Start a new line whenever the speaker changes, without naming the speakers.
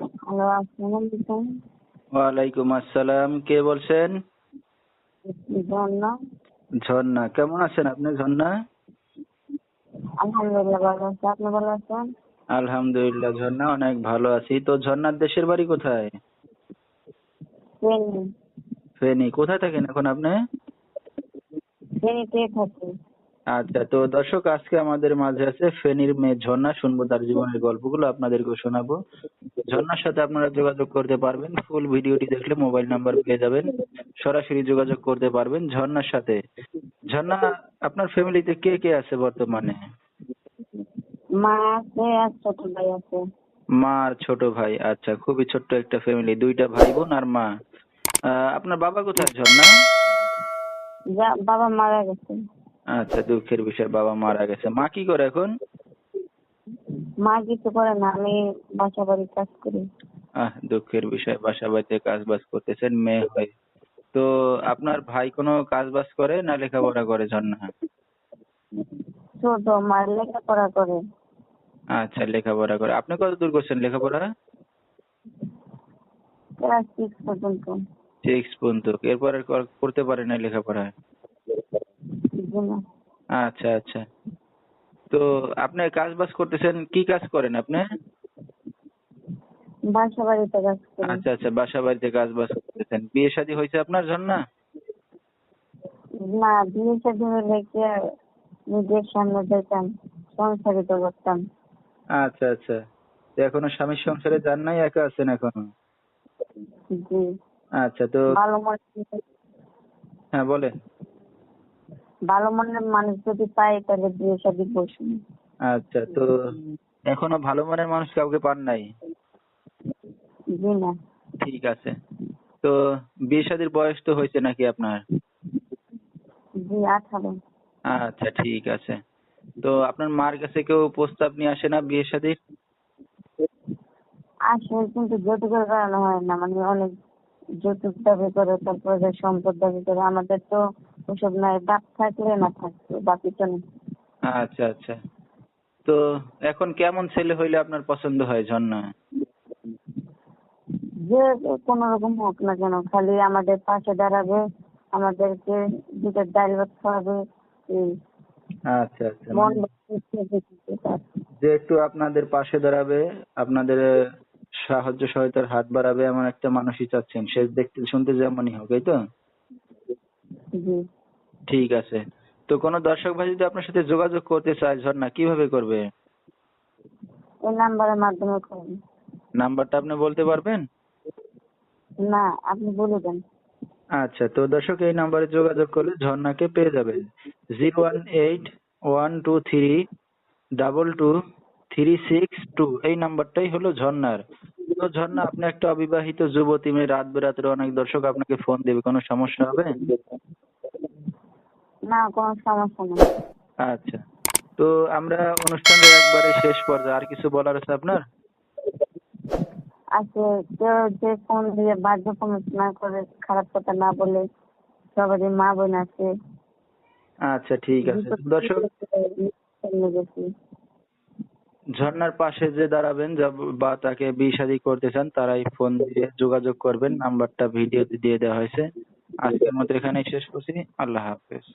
Hello আসসালামু আলাইকুম।
ওয়ালাইকুম আসসালাম কে বলছেন?
ঝর্ণা।
ঝর্ণা কেমন আছেন আপনি ঝর্ণা?
আলহামদুলিল্লাহ ভালো আছি আপনি ভালো আছেন?
আলহামদুলিল্লাহ ঝর্ণা অনেক ভালো আছি। তো ঝর্ণার দেশের বাড়ি কোথায়?
ট্রেনে
ফেনী কোথায় থাকেন এখন আপনি?
ট্রেনিতে থাকি।
আচ্ছা তো দর্শক আজকে আমাদের মাঝে আছে ফেনীর মেয়ে ঝর্ণা। শুনব তার জীবনের গল্পগুলো আপনাদেরকে শোনাবো। ঝর্ণার সাথে আপনারা যোগাযোগ করতে পারবেন। ফুল ভিডিওটি দেখলে মোবাইল নাম্বার পেয়ে যাবেন। সরাসরি যোগাযোগ করতে পারবেন ঝর্ণার সাথে। ঝর্ণা আপনার ফ্যামিলিতে কে কে আছে বর্তমানে?
মা আছে আর ছোট ভাই আছে।
মা আর ছোট ভাই আচ্ছা খুবই ছোট্ট একটা ফ্যামিলি দুইটা ভাই বোন আর মা। আহ, আপনার বাবা কোথায় ঝর্ণা?
বাবা মারা গেছে।
আচ্ছা দুঃখের বিষয় বাবা মারা গেছে। মা কি করে এখন?
মা কিছু করে না আমি বাসা বাড়ি কাজ করি।
আহ দুঃখের বিষয় বাসা বাড়িতে কাজ বাজ করতেছেন মেয়ে হয়ে। তো আপনার ভাই কোনো কাজ বাজ করে না লেখাপড়া করে ঝর্ণা?
ছোট মার লেখাপড়া করে।
আচ্ছা লেখাপড়া করে। আপনি কত দূর করছেন লেখাপড়া?
ক্লাস সিক্স পর্যন্ত।
সিক্স পর্যন্ত। এরপরে কর- করতে পারে না লেখাপড়া?
জি না
আচ্ছা আচ্ছা। তো আপনি কাজ বাজ করতেছেন কি কাজ করেন আপনি?
বাসা বাড়িতে কাজ করি।
আচ্ছা আচ্ছা বাসা বাড়িতে কাজ বাজ করতেছেন। বিয়ে শাদী হয়েছে আপনার ঝর্ণা?
না বিয়ে শাদী হলে কি নিজের সামনে যেতাম সংসারিত করতাম।
আচ্ছা আচ্ছা। তো এখনও স্বামীর সংসারে যান নাই একা আছেন এখনও?
জি।
আচ্ছা তো
ভালো মনে
হ্যাঁ বলেন।
ভালো মনের মানুষ যদি পাই তাহলে বিয়ে শাদী বসুন।
আচ্ছা তো এখনও ভালো মনের মানুষ কাউকে পান নাই?
জি না।
ঠিক আছে। তো বিয়ে শাদীর বয়স তো হয়েছে নাকি আপনার?
জি আঠারো।
আচ্ছা ঠিক আছে। তো আপনার মার কাছে কেউ প্রস্তাব নিয়ে আসে না বিয়ে শাদীর?
আসে কিন্তু যৌতুকের কারণে হয় না। মানে অনেক যৌতুক দাবি করে তারপরে সম্পদ দাবি করে। আমাদের তো ওসব নাই বাপ থাকলে না থাকতো বাকি তো নেই
আচ্ছা আচ্ছা। তো এখন কেমন ছেলে হইলে আপনার পছন্দ হয় ঝর্ণা?
যে কোনো রকম হোক না কেন খালি আমাদের পাশে দাঁড়াবে আমাদেরকে দুটো ডাল ভাত খাওয়াবে
আচ্ছা আচ্ছা।
মন দিতে।
যে একটু আপনাদের পাশে দাঁড়াবে আপনাদের সাহায্য সহায়তার হাত বাড়াবে এমন একটা মানুষই চাচ্ছেন। সে দেখতে শুনতে যেমনই হোক এই তো?
জি।
ঠিক আছে। তো কোনো দর্শক ভাই যদি আপনার সাথে যোগাযোগ করতে চায় ঝর্ণা কীভাবে করবে?
এই নাম্বারের মাধ্যমে করবেন
নাম্বারটা আপনি বলতে পারবেন?
না আপনি বলে দেন।
আচ্ছা তো দর্শক এই নাম্বারে যোগাযোগ করলে ঝর্ণাকে পেয়ে যাবেন। Zero one eight one two three double two three six two এই নাম্বারটাই হলো ঝর্ণার। তো ঝর্ণা আপনি একটা অবিবাহিত যুবতী মেয়ে রাত বেরাতের অনেক দর্শক আপনাকে ফোন দেবে কোনো সমস্যা হবে
না কোনো সমস্যা নেই
আচ্ছা তো আমরা অনুষ্ঠানের একবারে শেষ পর্যায়ে আর কিছু বলার আছে আপনার
আছে কেউ যে ফোন দিয়ে বাধ্য না করে খারাপ কথা না বলে সবারই মা বোন আছে
আচ্ছা ঠিক আছে দর্শক ঝর্ণার পাশে যে দাঁড়াবেন বা তাকে বিয়ে করতে চান, তারাই ফোন দিয়ে যোগাযোগ করবেন, নাম্বারটা ভিডিওতে দিয়ে দেওয়া হয়েছে। আজকের মতো এখানেই শেষ করছি। আল্লাহ হাফেজ।